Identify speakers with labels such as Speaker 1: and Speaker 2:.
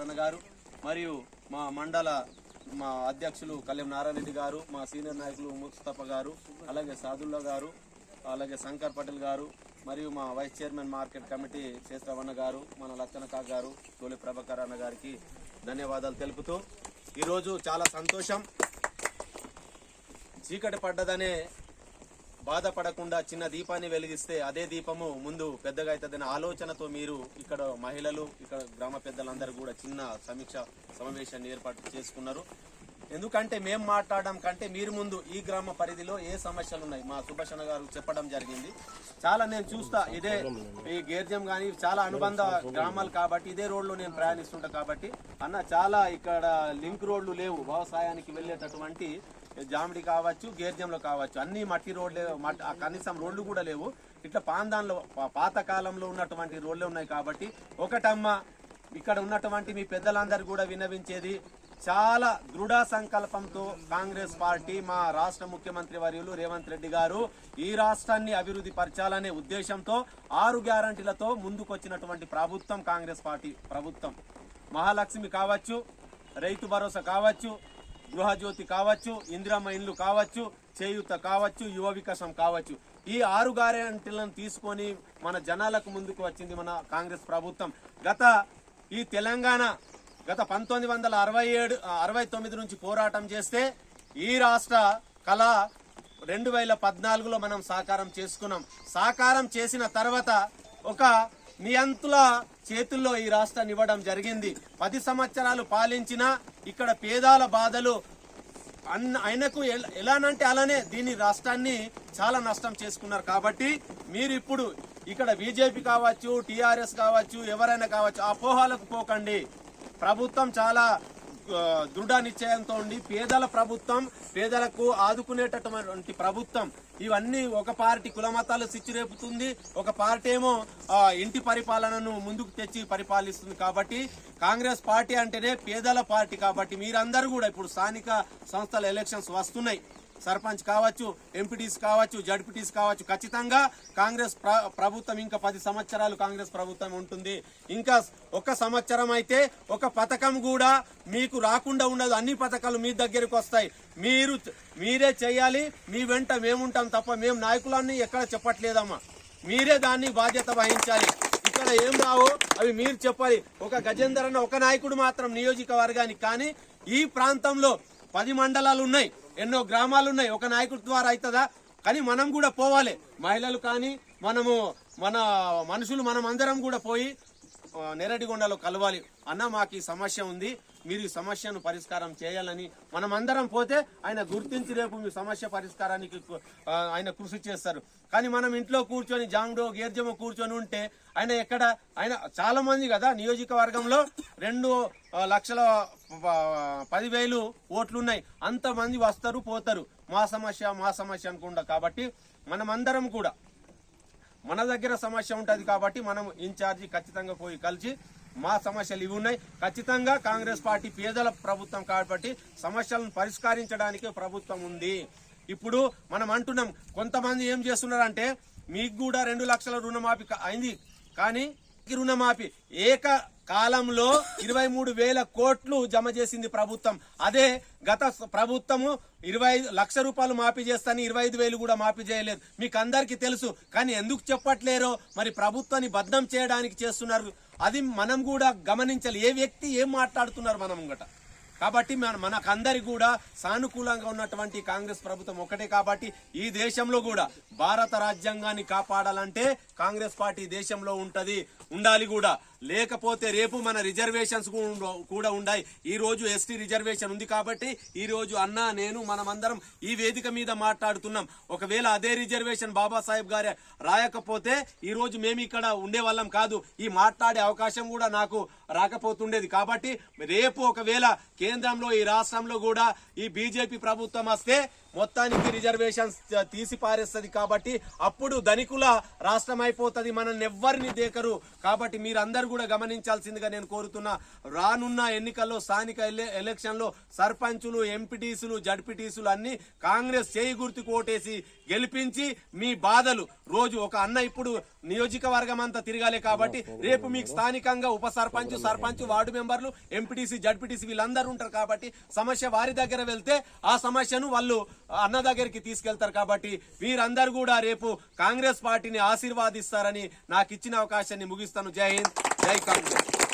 Speaker 1: అన్న గారు మరియు మా మండల మా అధ్యక్షులు కళ్యాణ్ నారాయణ రెడ్డి గారు మా సీనియర్ నాయకులు ముస్తఫా గారు అలాగే సాదుల్లా గారు అలాగే శంకర్ పటేల్ గారు మరియు మా వైస్ చైర్మన్ మార్కెట్ కమిటీ శేషరావన్న గారు మన లచ్చనకా గారు తోలి ప్రభాకర్ అన్న గారికి ధన్యవాదాలు తెలుపుతూ ఈరోజు చాలా సంతోషం. చీకటి పడ్డదనే బాధపడకుండా చిన్న దీపాన్ని వెలిగిస్తే అదే దీపము ముందు పెద్దగా అవుతుందనే ఆలోచనతో మీరు ఇక్కడ మహిళలు ఇక్కడ గ్రామ పెద్దలందరూ కూడా చిన్న సమీక్ష సమావేశాన్ని ఏర్పాటు చేసుకున్నారు. ఎందుకంటే మేము మాట్లాడడం కంటే మీరు ముందు ఈ గ్రామ పరిధిలో ఏ సమస్యలు ఉన్నాయి మా సుభాషణ గారు చెప్పడం జరిగింది. చాలా నేను చూస్తా. ఇదే ఈ గేర్జం కానీ చాలా అనుబంధ గ్రామాలు కాబట్టి ఇదే రోడ్లో నేను ప్రయాణిస్తుంటా కాబట్టి. అన్న చాలా ఇక్కడ లింక్ రోడ్లు లేవు. వ్యవసాయానికి వెళ్ళేటటువంటి జామిడి కావచ్చు గేర్జంలో కావచ్చు. అన్ని మట్టి రోడ్లే కనీసం రోడ్లు కూడా లేవు. ఇట్లా పాందాన్లో పా- పాత కాలంలో ఉన్నటువంటి రోడ్లే ఉన్నాయి కాబట్టి ఒకటమ్మ ఇక్కడ ఉన్నటువంటి మీ పెద్దలందరూ కూడా విన్నవించేది చాలా దృఢ సంకల్పంతో కాంగ్రెస్ పార్టీ మా రాష్ట్ర ముఖ్యమంత్రి వర్యులు రేవంత్ రెడ్డి గారు ఈ రాష్ట్రాన్ని అభివృద్ధి పరచాలనే ఉద్దేశంతో ఆరు గ్యారంటీలతో ముందుకొచ్చినటువంటి ప్రభుత్వం కాంగ్రెస్ పార్టీ ప్రభుత్వం. మహాలక్ష్మి కావచ్చు రైతు భరోసా కావచ్చు గృహజ్యోతి కావచ్చు ఇందిరమ్మ ఇండ్లు కావచ్చు చేయూత కావచ్చు యువ వికాసం కావచ్చు. ఈ ఆరు గ్యారెంటీలను తీసుకొని మన జనాలకు ముందుకు వచ్చింది మన కాంగ్రెస్ ప్రభుత్వం. గత ఈ తెలంగాణ గత పంతొమ్మిది వందల అరవై ఏడు అరవై తొమ్మిది నుంచి పోరాటం చేస్తే ఈ రాష్ట్ర కళ రెండు వేల పద్నాలుగులో మనం సాకారం చేసుకున్నాం. సాకారం చేసిన తర్వాత ఒక నియంతుల చేతుల్లో ఈ రాష్ట్రాన్ని ఇవ్వడం జరిగింది. పది సంవత్సరాలు పాలించిన ఇక్కడ పేదాల బాధలు అన్న ఆయనకు ఎలానంటే అలానే దీని రాష్ట్రాన్ని చాలా నష్టం చేసుకున్నారు. కాబట్టి మీరు ఇప్పుడు ఇక్కడ బీజేపీ కావచ్చు టీఆర్ఎస్ కావచ్చు ఎవరైనా కావచ్చు అపోహాలకు పోకండి. ప్రభుత్వం చాలా దృఢ నిశ్చయంతో ఉండి పేదల ప్రభుత్వం పేదలకు ఆదుకునేటటువంటి ప్రభుత్వం ఇవన్నీ ఒక పార్టీ కులమతాలు సిచ్చిరేపుతుంది. ఒక పార్టీ ఏమో ఇంటి పరిపాలనను ముందుకు తెచ్చి పరిపాలిస్తుంది కాబట్టి కాంగ్రెస్ పార్టీ అంటేనే పేదల పార్టీ కాబట్టి మీరందరూ కూడా ఇప్పుడు స్థానిక సంస్థల ఎలక్షన్స్ వస్తున్నాయి. సర్పంచ్ కావచ్చు ఎంపీటీస్ కావచ్చు జడ్పీటీస్ కావచ్చు ఖచ్చితంగా కాంగ్రెస్ ప్ర- ప్రభుత్వం ఇంకా పది సంవత్సరాలు కాంగ్రెస్ ప్రభుత్వం ఉంటుంది. ఇంకా ఒక సంవత్సరం అయితే ఒక పథకం కూడా మీకు రాకుండా ఉండదు. అన్ని పథకాలు మీ దగ్గరికి వస్తాయి. మీరు మీరే చేయాలి. మీ వెంట మేముంటాం తప్ప మేము నాయకులన్నీ ఎక్కడ చెప్పట్లేదమ్మా. మీరే దాన్ని బాధ్యత వహించాలి. ఇక్కడ ఏం రావు అవి మీరు చెప్పాలి. ఒక గజేందర్ అన్న ఒక నాయకుడు మాత్రం నియోజకవర్గానికి కానీ ఈ ప్రాంతంలో పది మండలాలు ఉన్నాయి. ఎన్నో గ్రామాలు ఉన్నాయి ఒక నాయకుడి ద్వారా అవుతుందా కానీ మనం కూడా పోవాలి. మహిళలు కానీ మనము మన మనుషులు మనం అందరం కూడా పోయి నేరడిగొండలో నెరడిగొండలో కలవాలి అన్న మాకు ఈ సమస్య ఉంది. మీరు ఈ సమస్యను పరిష్కారం చేయాలని మనం అందరం పోతే ఆయన గుర్తించి రేపు మీ సమస్య పరిష్కారానికి ఆయన కృషి చేస్తారు. కానీ మనం ఇంట్లో కూర్చొని జాంగ్డో గేర్జమో కూర్చొని ఉంటే ఆయన ఎక్కడ ఆయన చాలా మంది కదా నియోజకవర్గంలో రెండు లక్షల పదివేలు పదివేలు ఓట్లున్నాయి. అంతమంది వస్తారు పోతారు. మా సమస్య మా సమస్య అనుకుండా కాబట్టి మనమందరం కూడా మన దగ్గర సమస్య ఉంటుంది కాబట్టి మనం ఇన్ఛార్జి ఖచ్చితంగా పోయి కలిసి మా సమస్యలు ఇవి ఉన్నాయి. ఖచ్చితంగా కాంగ్రెస్ పార్టీ పేదల ప్రభుత్వం కాబట్టి సమస్యలను పరిష్కరించడానికి ప్రభుత్వం ఉంది. ఇప్పుడు మనం అంటున్నాం కొంతమంది ఏం చేస్తున్నారంటే మీకు కూడా రెండు లక్షల రుణమాఫీ అయింది. కానీ రుణమాఫీ ఏక కాలంలో ఇరవై మూడు వేల కోట్లు జమ చేసింది ప్రభుత్వం. అదే గత ప్రభుత్వము ఇరవై లక్ష రూపాయలు మాఫీ చేస్తాను ఇరవై ఐదు వేలు కూడా మాఫీ చేయలేదు. మీకు అందరికీ తెలుసు. కానీ ఎందుకు చెప్పట్లేరో మరి ప్రభుత్వాన్ని బద్దం చేయడానికి చేస్తున్నారు అది మనం కూడా గమనించాలి. ఏ వ్యక్తి ఏం మాట్లాడుతున్నారు మనం గట కాబట్టి మన మనకందరి కూడా సానుకూలంగా ఉన్నటువంటి కాంగ్రెస్ ప్రభుత్వం ఒకటే కాబట్టి ఈ దేశంలో కూడా భారత రాజ్యాంగాన్ని కాపాడాలంటే కాంగ్రెస్ పార్టీ దేశంలో ఉంటది ఉండాలి కూడా. లేకపోతే రేపు మన రిజర్వేషన్స్ కూడా ఉన్నాయి ఈ రోజు ఎస్టీ రిజర్వేషన్ ఉంది కాబట్టి ఈ రోజు అన్న నేను మనమందరం ఈ వేదిక మీద మాట్లాడుతున్నాం. ఒకవేళ అదే రిజర్వేషన్ బాబాసాహెబ్ గారే రాయకపోతే ఈ రోజు మేము ఇక్కడ ఉండే వాళ్ళం కాదు. ఈ మాట్లాడే అవకాశం కూడా నాకు రాకపోతుండేది. కాబట్టి రేపు ఒకవేళ కేంద్రంలో ఈ రాష్ట్రంలో కూడా ఈ బీజేపీ ప్రభుత్వం వస్తే మొత్తానికి రిజర్వేషన్స్ తీసి పారేస్తుంది కాబట్టి అప్పుడు ధనికుల రాష్ట్రం అయిపోతుంది మనల్ని ఎవ్వరిని దేకరు. కాబట్టి మీరందరూ కూడా గమనించాల్సిందిగా నేను కోరుతున్నా. రానున్న ఎన్నికల్లో స్థానిక ఎలే- ఎలక్షన్లో సర్పంచులు ఎంపీటీసులు జడ్పీటీసులు అన్ని కాంగ్రెస్ చేయి గుర్తుకు ఓటేసి గెలిపించి మీ బాధలు. రోజు ఒక అన్న ఇప్పుడు నియోజకవర్గం అంతా తిరగాలి కాబట్టి రేపు మీకు స్థానికంగా ఉప సర్పంచ్ సర్పంచ్ వార్డు మెంబర్లు ఎంపీటీసీ జడ్పీటీసీ వీళ్ళందరూ ఉంటారు కాబట్టి సమస్య వారి దగ్గర వెళ్తే ఆ సమస్యను వాళ్ళు అన్న దగ్గరికి తీసుకెళ్తారు కాబట్టి వీరందరూ కూడా రేపు కాంగ్రెస్ పార్టీని ఆశీర్వాదిస్తారని నాకు ఇచ్చిన అవకాశాన్ని ముగిస్తాను. జై హింద్. జై కాంగ్రెస్.